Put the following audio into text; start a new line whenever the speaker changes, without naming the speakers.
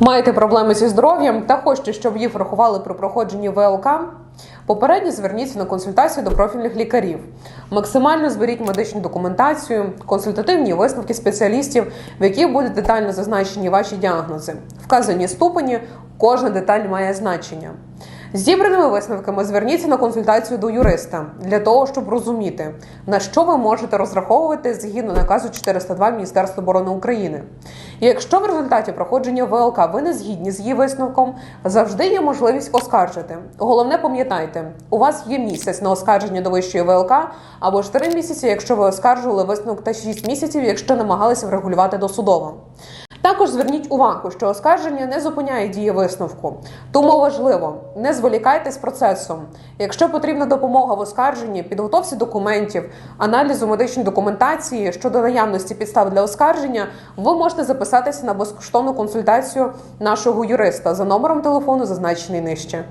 Маєте проблеми зі здоров'ям та хочете, щоб їх врахували при проходженні ВЛК? Попередньо зверніться на консультацію до профільних лікарів. Максимально зберіть медичну документацію, консультативні висновки спеціалістів, в яких будуть детально зазначені ваші діагнози. Вказані ступені, кожна деталь має значення. Зібраними висновками зверніться на консультацію до юриста для того, щоб розуміти, на що ви можете розраховувати згідно наказу 402 Міністерства оборони України. І якщо в результаті проходження ВЛК ви не згідні з її висновком, завжди є можливість оскаржити. Головне, пам'ятайте, у вас є місяць на оскарження до вищої ВЛК або ж 3 місяці, якщо ви оскаржували висновок, та 6 місяців, якщо намагалися врегулювати досудово. Також зверніть увагу, що оскарження не зупиняє дії висновку. Тому важливо, не зволікайте з процесом. Якщо потрібна допомога в оскарженні, підготовці документів, аналізу медичної документації щодо наявності підстав для оскарження, ви можете записатися на безкоштовну консультацію нашого юриста за номером телефону, зазначений нижче.